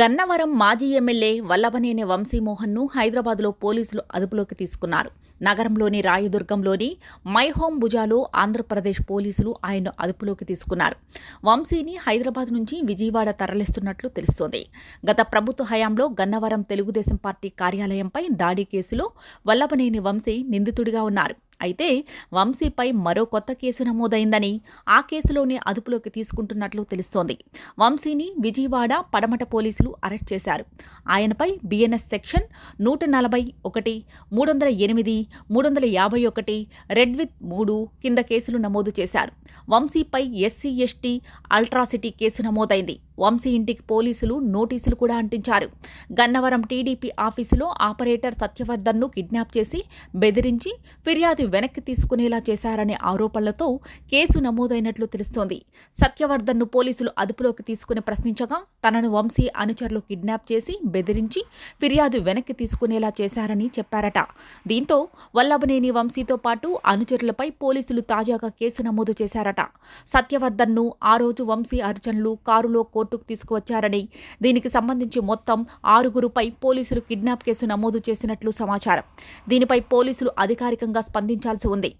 గన్నవరం మాజీ ఎమ్మెల్యే వల్లభనేని వంశీమోహన్ను హైదరాబాద్లో పోలీసులు అదుపులోకి తీసుకున్నారు. నగరంలోని రాయదుర్గంలోని మైహోమ్ భుజాలో ఆంధ్రప్రదేశ్ పోలీసులు ఆయన్ను అదుపులోకి తీసుకున్నారు. వంశీని హైదరాబాద్ నుంచి విజయవాడ తరలిస్తున్నట్లు తెలుస్తోంది. గత ప్రభుత్వ హయాంలో గన్నవరం తెలుగుదేశం పార్టీ కార్యాలయంపై దాడి కేసులో వల్లభనేని వంశీ నిందితుడిగా ఉన్నారు. అయితే వంశీపై మరో కొత్త కేసు నమోదైందని ఆ కేసులోనే అదుపులోకి తీసుకుంటున్నట్లు తెలుస్తోంది. వంశీని విజయవాడ పడమట పోలీసులు అరెస్ట్ చేశారు. ఆయనపై బిఎన్ఎస్ సెక్షన్ నూట నలభై ఒకటి మూడు వందల ఎనిమిది మూడు వందల యాభై ఒకటి రెడ్ విత్ మూడు కింద కేసులు నమోదు చేశారు. వంశీపై ఎస్సీ ఎస్టీ అల్ట్రాసిటీ కేసు నమోదైంది. వంశీ ఇంటికి పోలీసులు నోటీసులు కూడా అంటించారు. గన్నవరం టీడీపీ ఆఫీసులో ఆపరేటర్ సత్యవర్ధన్ను కిడ్నాప్ చేసి బెదిరించి ఫిర్యాదు వెనక్కి తీసుకునేలా చేశారనే ఆరోపణలతో కేసు నమోదైనట్లు తెలుస్తోంది. సత్యవర్ధన్ను పోలీసులు అదుపులోకి తీసుకుని ప్రశ్నించగా తనను వంశీ అనుచరులు కిడ్నాప్ చేసి బెదిరించి ఫిర్యాదు వెనక్కి తీసుకునేలా చేశారని చెప్పారట. దీంతో వల్లభనేని వంశీతో పాటు అనుచరులపై పోలీసులు తాజాగా కేసు నమోదు చేశారట. సత్యవర్ధన్ను ఆ రోజు వంశీ అర్జున్లు కారులో కోర్టుకు తీసుకువచ్చారని. దీనికి సంబంధించి మొత్తం ఆరుగురుపై పోలీసులు కిడ్నాప్ కేసు నమోదు చేసినట్లు సమాచారం. దీనిపై పోలీసులు అధికారికంగా స్పందించాల్సి ఉంది.